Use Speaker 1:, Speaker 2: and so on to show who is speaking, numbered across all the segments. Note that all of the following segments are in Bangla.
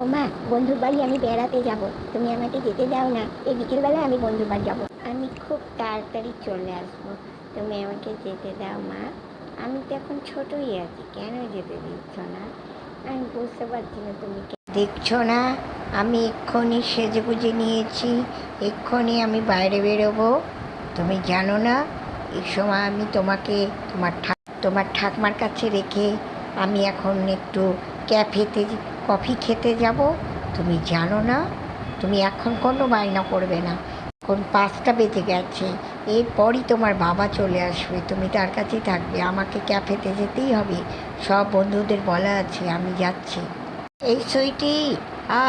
Speaker 1: ও মা বন্ধুর বাড়ি আমি বেড়াতে যাব। তুমি আমাকে যেতে দাও না। এই বিকেলবেলা আমি বন্ধুর বাড়ি যাব। আমি খুব তাড়াতাড়ি চলে আসব। তুমি আমাকে যেতে দাও, মা। আমি তো এখন ছোটই আছি। কেন যেতে দিচ্ছ না? আমি বুঝতে পারছি না তুমি দেখছ না? আমি এক্ষুনি সেজে গুজে নিয়েছি। এক্ষুনি আমি বাইরে বেরোবো। তুমি জানো না, এই সময় আমি তোমাকে তোমার ঠা তোমার ঠাকমার কাছে রেখে আমি এখন একটু ক্যাফেতে কফি খেতে যাব, তুমি জানো না, তুমি এখন কোনো বায়না করবে না। এখন পাঁচটা বেজে গেছে, এরপরই তোমার বাবা চলে আসবে, তুমি তার কাছেই থাকবে, আমাকে ক্যাফেতে যেতেই হবে। সব বন্ধুদের বলা আছে, আমি যাচ্ছি। এই সুইটি,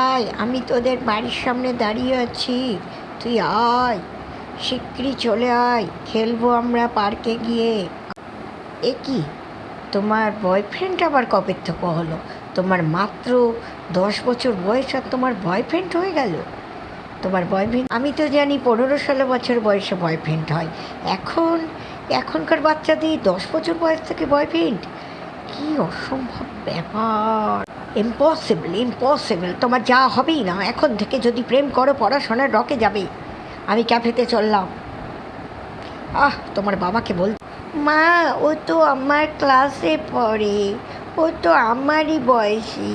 Speaker 1: আয়, আমি তোদের বাড়ির সামনে দাঁড়িয়ে আছি। তুই আয়, শিগগিরই চলে আয়, খেলব আমরা পার্কে গিয়ে। এ কি, তোমার বয়ফ্রেন্ড আবার কবে থেকে হলো? তোমার মাত্র দশ বছর বয়স আর তোমার বয়ফ্রেন্ড হয়ে গেল। তোমার বয়ফ্রেন্ড আমি তো জানি পনেরো ষোলো বছর বয়সে বয়ফ্রেন্ড হয়। এখন, এখনকার বাচ্চাদের দশ বছর বয়স থেকে বয়ফ্রেন্ড কি অসম্ভব ব্যাপার। ইম্পসিবল ইম্পসিবল তোমার যা হবেই না, এখন থেকে যদি প্রেম করো, পড়াশোনার রকে যাবে। আমি ক্যাফেতে চললাম। আহ, তোমার বাবাকে বল মা, ও তো আমার ক্লাসে পড়ে। ও তো আমারই বয়সী।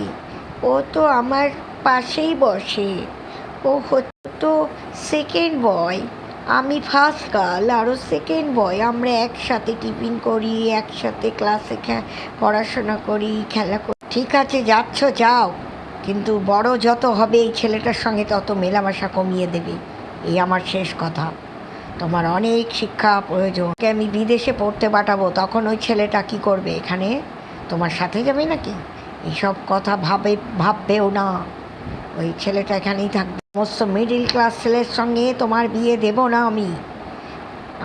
Speaker 1: ও তো আমার পাশেই বসে। ও হতো সেকেন্ড বয় আমি ফার্স্ট গার্ল আরও সেকেন্ড বয় আমরা একসাথে টিফিন করি, একসাথে ক্লাসে পড়াশোনা করি, খেলা করি। ঠিক আছে, যাচ্ছ, যাও। কিন্তু বড় যত হবে, এই ছেলেটার সঙ্গে তত মেলামেশা কমিয়ে দেবে। এই আমার শেষ কথা। তোমার অনেক শিক্ষা প্রয়োজন। আমি বিদেশে পড়তে পাঠাবো। তখন ওই ছেলেটা কি করবে এখানে? তোমার সাথে যাবে নাকি? এইসব কথা ভাবে, ভাববেও না। ওই ছেলেটা এখানেই থাকবে। সমস্ত মিডিল ক্লাস ছেলের সঙ্গে তোমার বিয়ে দেবো না আমি।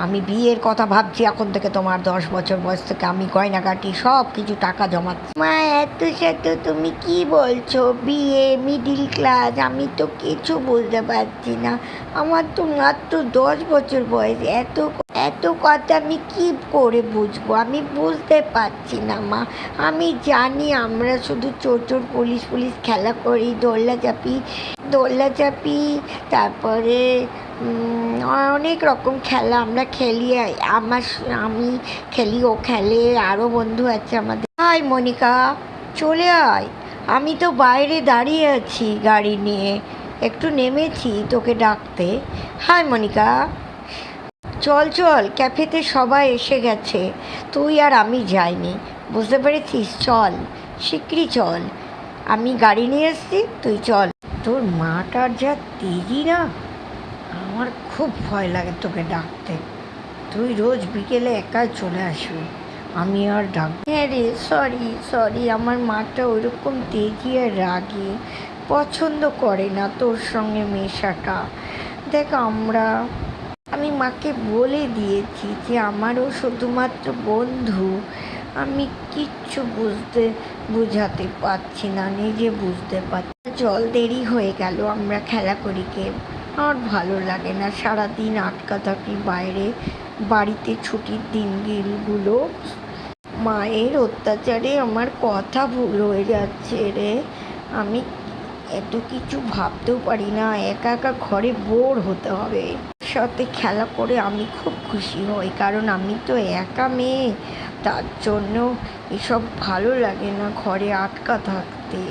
Speaker 1: আমি বিয়ের কথা ভাবছি, এখন থেকে তোমার দশ বছর বয়স থেকে আমি গয়নাগাটি সব কিছু টাকা জমাচ্ছি মা, এত সাথে তুমি কি বলছো? বিয়ে মিডিল ক্লাস আমি তো কিছু বুঝতে পারছি না। আমার তো মাত্র দশ বছর বয়স, এত এত কথা আমি কি করে বুঝব? আমি বুঝতে পারছি না, মা। আমি জানি আমরা শুধু চোর চোর, পুলিশ পুলিশ খেলা করি দোল্লা চাপি দোল্লা চাপি, তারপরে অনেক রকম খেলা আমরা খেলি। আমার আমি খেলি, ও খেলে আরও বন্ধু আছে আমাদের। হাই, মনিকা, চলে আয়। আমি তো বাইরে দাঁড়িয়ে আছি গাড়ি নিয়ে। একটু নেমেছি তোকে ডাকতে। Hi, Monica. চল চল, ক্যাফেতে সবাই এসে গেছে। তুই আর আমি যাইনি। বুঝতে পেরেছিস? চল, শিগগিরই চল। আমি গাড়ি নিয়ে এসছি, তুই চল। তোর মাটার যা তেজি না? আমার খুব ভয় লাগে তোকে ডাকতে। তুই রোজ বিকেলে একাই চলে আসবি। আমি আর ডাক হ্যাঁ রে সরি সরি আমার মাটা ওইরকম তেজি আর রাগে। পছন্দ করে না তোর সঙ্গে মেশাটা। দেখ আমরা আমি মাকে বলে দিয়েছি যে আমারও শুধুমাত্র বন্ধু। আমি কিচ্ছু বুঝতে, বুঝাতে পারছি না, নিজে বুঝতে পারছি। জল দেরি হয়ে গেল, আমরা খেলা করি কে? আর ভালো লাগে না, সারাদিন আটকা থাকি বাইরে। বাড়িতে ছুটির দিনগুলো, মায়ের অত্যাচারে আমার কথা ভুল হয়ে যাচ্ছে রে। আমি এত কিছু ভাবতেও পারি না, একা একা ঘরে বোর হতে হবে। সাথে খেলা করে আমি খুব খুশি হই, কারণ আমি তো একা মেয়ে। তার জন্য এসব ভালো লাগে না ঘরে আটকা থাকতে।